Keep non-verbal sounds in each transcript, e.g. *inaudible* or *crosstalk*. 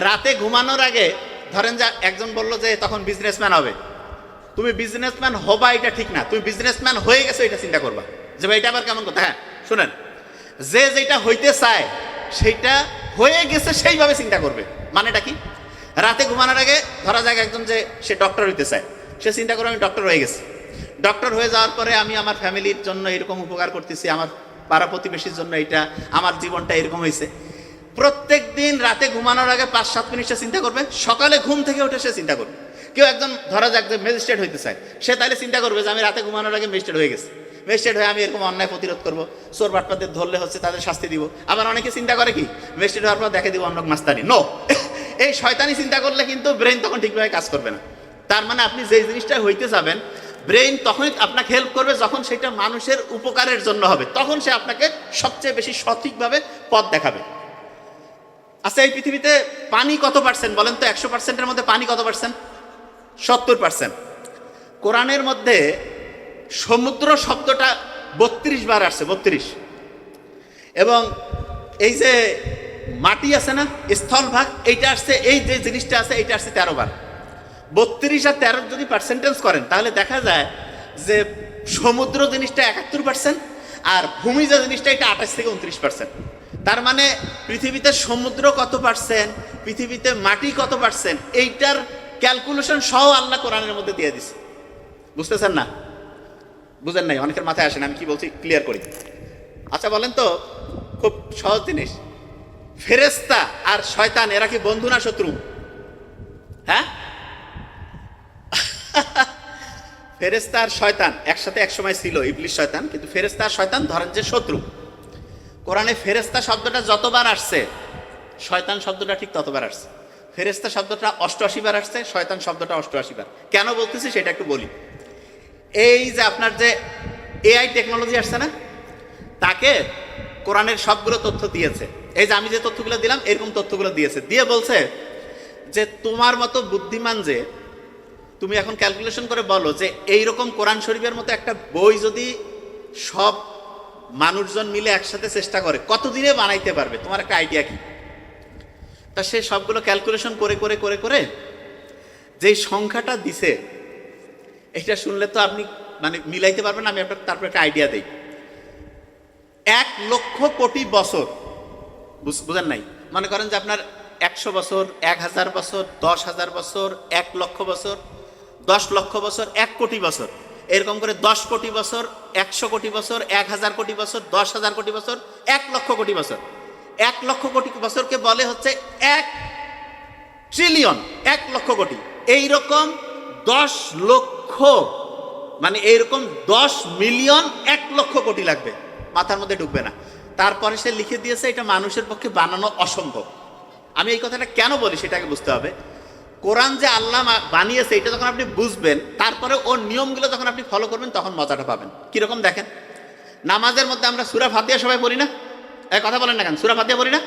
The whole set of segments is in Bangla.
রাতে ঘুমানোর আগে, ধরেন যে একজন বলল যে তখন বিজনেসম্যান হবে। তুমি বিজনেসম্যান হবা এটা ঠিক না। তুমি বিজনেসম্যান হয়ে গেছো এটা চিন্তা করবা। যে ভাই, এটা আবার কেমন কথা? হ্যাঁ শুনেন। যে যেটা হইতে চায়, সেইটা হয়ে গেছে সেইভাবে চিন্তা করবে। মানেটা কি? রাতে ঘুমানোর আগে ধরা যাক একজন যে সে ডক্টর হইতে চায়। সে চিন্তা করে আমি ডক্টর হয়ে গেছি। ডক্টর হয়ে যাওয়ার পরে আমি আমার ফ্যামিলির জন্য এরকম উপকার করতেছি, আমার পাড়া প্রতিবেশীর জন্য এটা, আমার জীবনটা এরকম হয়েছে প্রত্যেক দিন রাতে ঘুমানোর আগে পাঁচ, সাত মিনিট সে চিন্তা করবে। সকালে ঘুম থেকে উঠে সে চিন্তা করবে। কেউ একজন ধরা যাক যে ম্যাজিস্ট্রেট হইতে চায়, সে তাহলে চিন্তা করবে যে আমি রাতে ঘুমানোর আগে ম্যাজিস্ট্রেট হয়ে গেছি। ম্যাজিস্ট্রেট হয়ে আমি এরকম অন্যায় প্রতিরোধ করব, চোর বাটপাদের ধরলে হচ্ছে তাদের শাস্তি দিব। আবার অনেকে চিন্তা করে কি ম্যাজিস্ট্রেট হওয়ার পর দেখে দিব অন্য মাস্তানি। নো *coughs* এই শয়তানি চিন্তা করলে কিন্তু ব্রেন তখন ঠিকভাবে কাজ করবে না। তার মানে আপনি যে জিনিসটা হইতে যাবেন ব্রেইন তখনই আপনাকে হেল্প করবে যখন সেটা মানুষের উপকারের জন্য হবে। তখন সে আপনাকে সবচেয়ে বেশি সঠিকভাবে পথ দেখাবে। আচ্ছা এই পৃথিবীতে পানি কত পার্সেন্ট বলেন তো, একশো পার্সেন্টের মধ্যে পানি কত পার্সেন্ট সত্তর পার্সেন্ট কোরআনের মধ্যে সমুদ্র শব্দটা বত্রিশ বার আসছে, বত্রিশ। এবং এই যে মাটি আছে না স্থলভাগ এইটা আসছে, এই যে জিনিসটা আছে, এইটা আসছে তেরো বার। বত্রিশ আর তেরো যদি পার্সেন্টেজ করেন, তাহলে দেখা যায় যে সমুদ্র জিনিসটা একাত্তর পার্সেন্ট আর ভূমি যে জিনিসটা, এটা আঠাশ থেকে উনত্রিশ পার্সেন্ট তার মানে পৃথিবীতে সমুদ্র কত পার্সেন্ট? পৃথিবীতে মাটি কত পার্সেন্ট? এইটার ক্যালকুলেশন সহ আল্লাহ কোরআনের মধ্যে দিয়ে দিছে। বুঝতেছেন না? বুঝেন নাই? অনেকের মাথায় আসেন আমি কি বলছি? ক্লিয়ার করি। আচ্ছা বলেন তো, খুব সহজ জিনিস। ফেরেস্তা আর শয়তান, এরা কি বন্ধু না শত্রু? হ্যাঁ? ফেরেস্তা আর শয়তান একসাথে একসময় ছিল ইবলিশ শয়তান, কিন্তু ফেরেস্তা আর শয়তান ধরেন যে শত্রু। কোরআনে ফেরেস্তা শব্দটা যতবার আসছে, শয়তান শব্দটা ঠিক ততবার আসছে। ফেরেস্তা শব্দটা অষ্টআশি বার আসছে, শয়তান শব্দটা অষ্টআশি বার। কেন বলতেছি সেটা একটু বলি। এই যে আপনার যে এআই টেকনোলজি আসছে না, তাকে কোরআনের সবগুলো তথ্য দিয়েছে। এই যে আমি যে তথ্যগুলো দিলাম, এরকম তথ্যগুলো দিয়েছে। দিয়ে বলছে যে, তোমার মতো বুদ্ধিমান যে, তুমি এখন ক্যালকুলেশন করে বলো যে, এইরকম কোরআন শরীফের মতো একটা বই যদি সব মানুষজন মিলে একসাথে চেষ্টা করে, কতদিনে বানাইতে পারবে? তোমার একটা আইডিয়া কি? তা সে সবগুলো ক্যালকুলেশন করে করে করে করে যেই সংখ্যাটা দিছে, এটা শুনলে তো আপনি মানে মিলাইতে পারবেন, আমি আপনার তারপর একটা আইডিয়া দিই। এক লক্ষ কোটি বছর, বুঝ- বুঝেন নাই? মনে করেন যে আপনার একশো বছর, এক হাজার বছর, দশ হাজার বছর, এক লক্ষ বছর, দশ লক্ষ বছর, এক কোটি বছর। এরকম করে দশ কোটি বছর, একশো কোটি বছর, এক হাজার কোটি বছর, দশ হাজার কোটি বছর, এক লক্ষ কোটি বছর। এক লক্ষ কোটি বছরকে বলে হচ্ছে এক ট্রিলিয়ন এক লক্ষ কোটি। এই রকম দশ লক্ষ মানে এইরকম দশ মিলিয়ন এক লক্ষ কোটি লাগবে। মাথার মধ্যে ঢুকবে না। তারপরে সে লিখে দিয়েছে, এটা মানুষের পক্ষে বানানো অসম্ভব। আমি এই কথাটা কেন বলি সেটাকে বুঝতে হবে। কোরআন যে আল্লাহ বানিয়েছে, এটা যখন আপনি বুঝবেন, তারপরে ওর নিয়মগুলো যখন আপনি ফলো করবেন, তখন মজাটা পাবেন। কীরকম দেখেন? নামাজের মধ্যে আমরা সুরা ফাতিয়া সবাই পড়ি না? এক কথা বলেন না কেন? সুরা ফাতিয়া পড়ি না?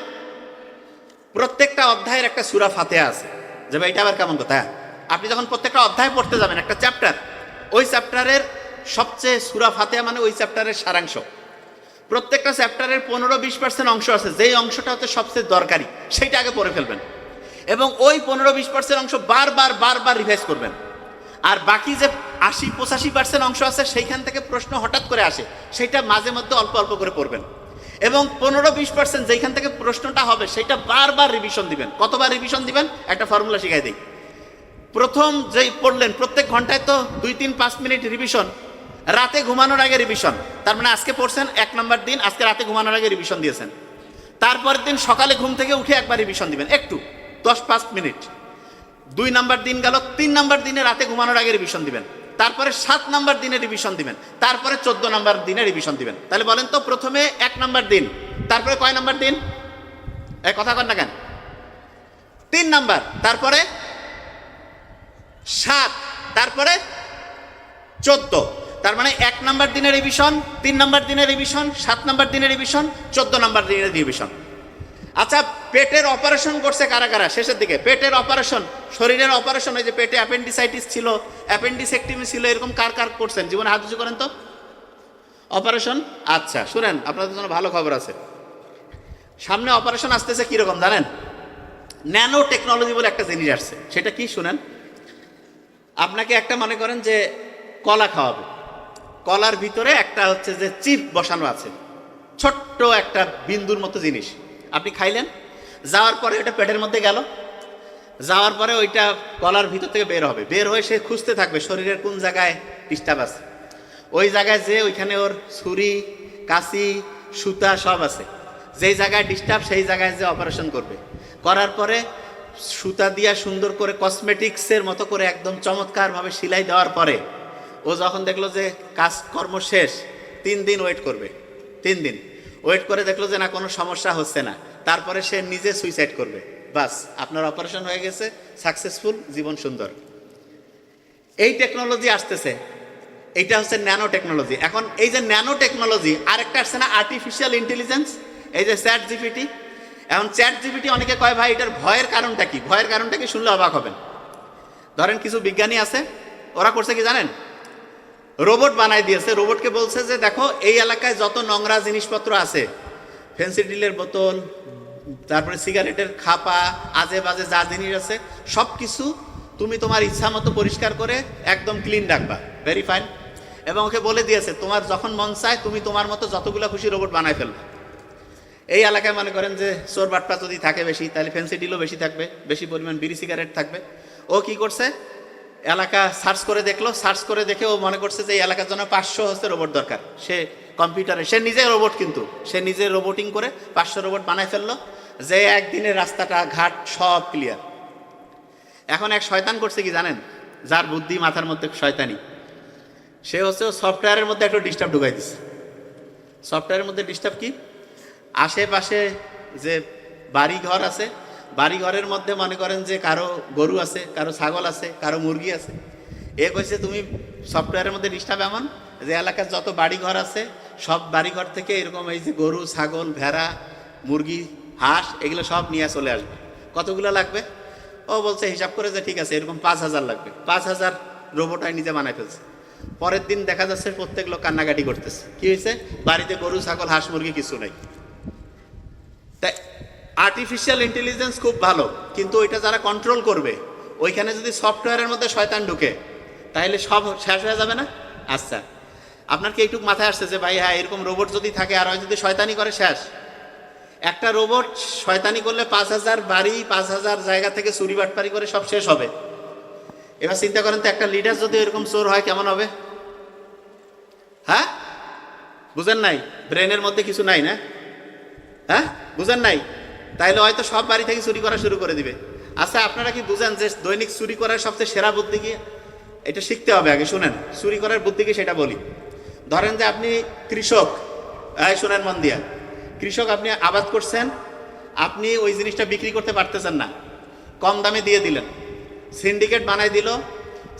প্রত্যেকটা অধ্যায়ের একটা সুরা ফাতেহা আছে। যে ভাই, এটা আবার কেমন কথা? হ্যাঁ? আপনি যখন প্রত্যেকটা অধ্যায় পড়তে যাবেন, একটা চ্যাপ্টার ওই চ্যাপ্টারের সবচেয়ে সুরা ফাতেহা মানে ওই চ্যাপ্টারের সারাংশ। প্রত্যেকটা চ্যাপ্টারের পনেরো বিশ পার্সেন্ট অংশ আছে। যেই অংশটা হচ্ছে সবচেয়ে দরকারি, সেইটা আগে পড়ে ফেলবেন। এবং ওই পনেরো বিশ পার্সেন্ট অংশ বারবার বারবার রিভাইজ করবেন। আর বাকি যে আশি পঁচাশি পার্সেন্ট অংশ আছে, সেইখান থেকে প্রশ্ন হঠাৎ করে আসে, সেটা মাঝে মধ্যে অল্প অল্প করে পড়বেন। এবং পনেরো বিশ পার্সেন্ট যেখান থেকে প্রশ্নটা হবে, সেটা বারবার রিভিশন দিবেন। কতবার রিভিশন দিবেন? একটা ফর্মুলা শিখাই দিই। প্রথম যেই পড়লেন, প্রত্যেক ঘন্টায় তো দুই, তিন, পাঁচ মিনিট রিভিশন রাতে ঘুমানোর আগে রিভিশন তার মানে আজকে পড়ছেন এক নম্বর দিন, আজকে রাতে ঘুমানোর আগে রিভিশন দিয়েছেন। তারপরের দিন সকালে ঘুম থেকে উঠে একবার রিভিশন দিবেন, একটু। দশ পাঁচ মিনিট। দুই নাম্বার দিন গেল, তিন নাম্বার দিনে রাতে ঘুমানোর আগে রিভিশন দিবেন। তারপরে সাত নাম্বার দিনে রিভিশন দিবেন। তারপরে চোদ্দ নাম্বার দিনে রিভিশন দিবেন। তাহলে বলেন তো প্রথমে এক নাম্বার দিন, তারপরে কয় নাম্বার দিন? এক কথা কন না কেন? তিন নাম্বার, তারপরে সাত, তারপরে চোদ্দ। তার মানে এক নাম্বার দিনের রিভিশন তিন নাম্বার দিনের রিভিশন সাত নাম্বার দিনের রিভিশন চোদ্দ নাম্বার দিনের রিভিশন আচ্ছা পেটের অপারেশন করছে কারা কারা? শেষের দিকে, পেটের অপারেশন শরীরের অপারেশন ওই যে পেটে অ্যাপেন্ডিসাইটিস ছিল অ্যাপেন্ডিসেক্টিমি ছিল, এরকম কার কার করছেন? জীবনে হাত উঁচু করেন তো? অপারেশন আচ্ছা শুনেন, আপনাদের জন্য ভালো খবর আছে। সামনে অপারেশন আসতেছে কীরকম, জানেন? ন্যানো টেকনোলজি বলে একটা জিনিস আসছে। সেটা কি, শুনেন? আপনাকে একটা মনে করেন যে কলা খাওয়াবে। কলার ভিতরে একটা হচ্ছে যে চিপ বসানো আছে। ছোট্ট একটা বিন্দুর মতো জিনিস। আপনি খাইলেন? যাওয়ার পরে ওটা পেটের মধ্যে গেল। যাওয়ার পরে ওইটা কলার ভিতর থেকে বের হবে। বের হয়ে সে খুঁজতে থাকবে শরীরের কোন জায়গায় ডিস্টার্ব আছে। ওই জায়গায় যে ওইখানে ওর ছুরি, কাশি, সুতা সব আছে। যেই জায়গায় ডিস্টার্ব সেই জায়গায় যে অপারেশন করবে। করার পরে সুতা দিয়া সুন্দর করে কসমেটিক্সের মতো করে একদম চমৎকারভাবে সেলাই দেওয়ার পরে ও যখন দেখল যে কাজকর্ম শেষ, তিন দিন ওয়েট করবে। তিন দিন। ওয়েট করে দেখল যে না, কোনো সমস্যা হচ্ছে না। তারপরে সে নিজে সুইসাইড করবে। বাস, আপনার অপারেশন হয়ে গেছে সাকসেসফুল জীবন সুন্দর। এই টেকনোলজি আসতেছে। এইটা হচ্ছে ন্যানো টেকনোলজি এখন এই যে ন্যানো টেকনোলজি আরেকটা আসছে না আর্টিফিশিয়াল ইন্টেলিজেন্স এই যে চ্যাট জিপিটি এখন চ্যাট জিপিটি অনেকে কয়, ভাই, এটার ভয়ের কারণটা কি? ভয়ের কারণটা কি শুনলে অবাক হবেন। ধরেন কিছু বিজ্ঞানী আছে, ওরা করছে কি জানেন? রোবট বানাই দিয়েছে। রোবটকে বলছে যে, দেখো, এই এলাকায় যত নোংরা জিনিসপত্র আছে ফেন্সি ডিলের বোতল, তারপরে সিগারেটের খাপা আজে বাজে যা জিনিস আছে সব কিছু তুমি তোমার ইচ্ছা মতো পরিষ্কার করে একদম ক্লিন রাখবা। ভেরি ফাইন এবং ওকে বলে দিয়েছে, তোমার যখন মন চায়, তুমি তোমার মতো যতগুলো খুশি রোবট বানাই ফেলবে। এই এলাকায় মনে করেন যে, চোর বাটপা যদি থাকে বেশি, তাহলে ফেন্সি ডিলও বেশি থাকবে, বেশি পরিমাণ বিড়ি সিগারেট থাকবে। ও কি করছে? এলাকা সার্চ করে দেখল, সার্চ করে দেখে ও মনে করছে যে এই এলাকার জন্য পাঁচশো হচ্ছে রোবট দরকার। সে কম্পিউটারে, সে নিজে রোবট কিন্তু, সে নিজে রোবোটিং করে পাঁচশো রোবট বানায় ফেলল, যে একদিনে রাস্তাটা, ঘাট সব ক্লিয়ার এখন এক শয়তান করছে কি জানেন? যার বুদ্ধি মাথার মধ্যে শয়তানি। সে হচ্ছে সফটওয়্যারের মধ্যে একটু ডিস্টার্ব ঢুকাই দিচ্ছে সফটওয়্যারের মধ্যে ডিস্টার্ব কি? আশেপাশে যে বাড়ি ঘর আছে বাড়ি ঘরের মধ্যে মনে করেন যে কারও গরু আছে, কারও ছাগল আছে, কারও মুরগি আছে। এ কইছে, তুমি সফটওয়্যারের মধ্যে ডিস্টার্ব এমন যে এলাকার যত বাড়ি ঘর আছে, সব বাড়ি ঘর থেকে এরকম এই যে গরু, ছাগল, ভেড়া, মুরগি, হাঁস, এগুলো সব নিয়ে চলে আসবে। কতগুলো লাগবে? ও বলছে, হিসাব করে যে ঠিক আছে, এরকম পাঁচ হাজার লাগবে। পাঁচ হাজার রোবটাই নিজে বানাই ফেলছে। পরের দিন দেখা যাচ্ছে প্রত্যেক লোক কান্নাকাটি করতেছে। কি হয়েছে বাড়িতে গরু, ছাগল, হাঁস, মুরগি কিছু নাই। তাই আর্টিফিশিয়াল ইন্টেলিজেন্স খুব ভালো, কিন্তু ওইটা যারা কন্ট্রোল করবে, ওইখানে যদি সফটওয়্যারের মধ্যে শয়তান ঢুকে, তাহলে সব শেষ হয়ে যাবে না? আচ্ছা আপনার কি এইটুকু মাথায় আসছে যে, ভাই হ্যাঁ এরকম রোবট যদি থাকে, আর যদি শয়তানি করে, শেষ? একটা রোবট শয়তানি করলে পাঁচ হাজার বাড়ি, পাঁচ হাজার জায়গা থেকে চুরি বাটপারি করে সব শেষ হবে। এবার চিন্তা করেন তো, একটা লিডার যদি এরকম চোর হয়, কেমন হবে? হ্যাঁ? বুঝেন নাই? ব্রেনের মধ্যে কিছু নাই না? হ্যাঁ? বুঝেন নাই? তাইলে হয়তো সব বাড়ি থেকে চুরি করা শুরু করে দিবে। আচ্ছা আপনারা কি বুঝেন যে দৈনিক চুরি করার সবচেয়ে সেরা বুদ্ধি কি? এটা শিখতে হবে আগে, শুনেন। চুরি করার বুদ্ধি কি সেটা বলি। ধরেন যে আপনি কৃষক, এই শোনেন মন দিয়া। কৃষক, আপনি আবাদ করছেন, আপনি ওই জিনিসটা বিক্রি করতে পারতেছেন না। কম দামে দিয়ে দিলেন। সিন্ডিকেট বানাই দিল।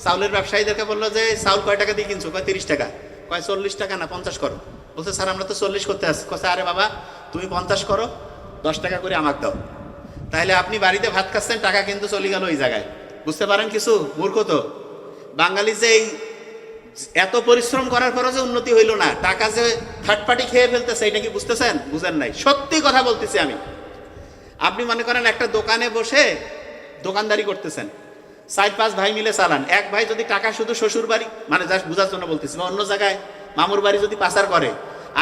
চাউলের ব্যবসায়ীদেরকে বলল যে, চাউল কয় টাকা দিয়ে কিনছো? কয়, তিরিশ টাকা। কয়, চল্লিশ টাকা না, পঞ্চাশ করো। বলছে, স্যার, আমরা তো চল্লিশ করতে আসছি কছে আরে বাবা, তুমি পঞ্চাশ করো। দশ টাকা করে আমাকে দাও। তাহলে আপনি বাড়িতে ভাত খাচ্ছেন, টাকা কিন্তু চলে গেল ওই জায়গায়। বুঝতে পারেন কিছু? মূর্খ তো। বাঙালি যে এই এত পরিশ্রম করার পরও যে উন্নতি হইল না, টাকা যে থার্ড পার্টি খেয়ে ফেলতেছে এটা কি বুঝতেছেন? বুঝেন নাই। সত্যি কথা বলতেছি আমি। আপনি মনে করেন একটা দোকানে বসে দোকানদারি করতেছেন। চার পাঁচ ভাই মিলে চালান। এক ভাই যদি টাকা শুধু শ্বশুর বাড়ি মানে জাস্ট বোঝার জন্য বলতেছি, বা অন্য জায়গায় মামুর বাড়ি যদি পাচার করে,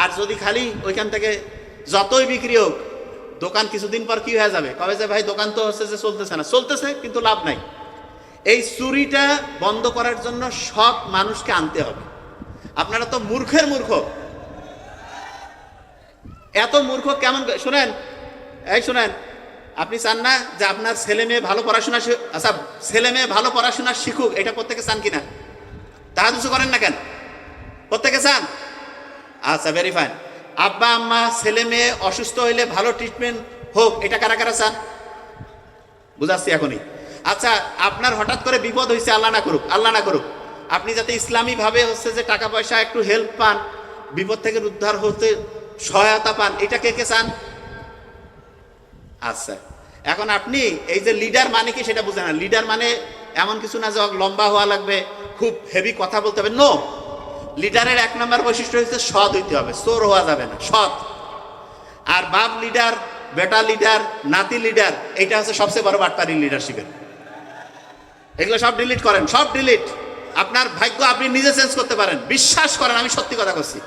আর যদি খালি ওইখান থেকে যতই বিক্রি হোক দোকান কিছুদিন পর কি হয়ে যাবে? কবে যে ভাই, দোকান তো হচ্ছে যে চলতেছে না। চলতেছে, কিন্তু লাভ নাই। এই চুরিটা বন্ধ করার জন্য সব মানুষকে আনতে হবে। আপনারা তো মূর্খের মূর্খ। এত মূর্খ কেমন শোনেন, এই শোনেন, আপনি চান না যে আপনার ছেলে মেয়ে ভালো পড়াশোনা আচ্ছা ছেলে মেয়ে ভালো পড়াশোনা শিখুক, এটা প্রত্যেকে চান কিনা? তা কিছু করেন না কেন? প্রত্যেকে চান? আচ্ছা ভেরি ফাইন আব্বা, আম্মা, ছেলে মেয়ে, অসুস্থ হইলে ভালো ট্রিটমেন্ট হোক, এটা কারা কারা চান? বুঝাচ্ছি এখনই। আচ্ছা আপনার হঠাৎ করে বিপদ হয়েছে আল্লাহ না করুক, আল্লাহ না করুক। আপনি যাতে ইসলামী ভাবে হচ্ছে যে টাকা পয়সা একটু হেল্প পান, বিপদ থেকে উদ্ধার হতে সহায়তা পান, এটা কে কে চান? আচ্ছা এখন আপনি এই যে লিডার মানে কি সেটা বুঝেন না। লিডার মানে এমন কিছু না যে লম্বা হওয়া লাগবে, খুব হেভি কথা বলতে হবে। নো লিডারের এক নম্বর বৈশিষ্ট্য হচ্ছে সৎ হইতে হবে, চোর হওয়া যাবে না, সৎ। আর বাপ লিডার, বেটা লিডার, নাতি লিডার, এইটা হচ্ছে সবচেয়ে বড় বাটপারি লিডারশিপের এগুলো সব ডিলিট করেন, সব ডিলিট আপনার ভাগ্য আপনি নিজে চেঞ্জ করতে পারেন, বিশ্বাস করেন, আমি সত্যি কথা করছি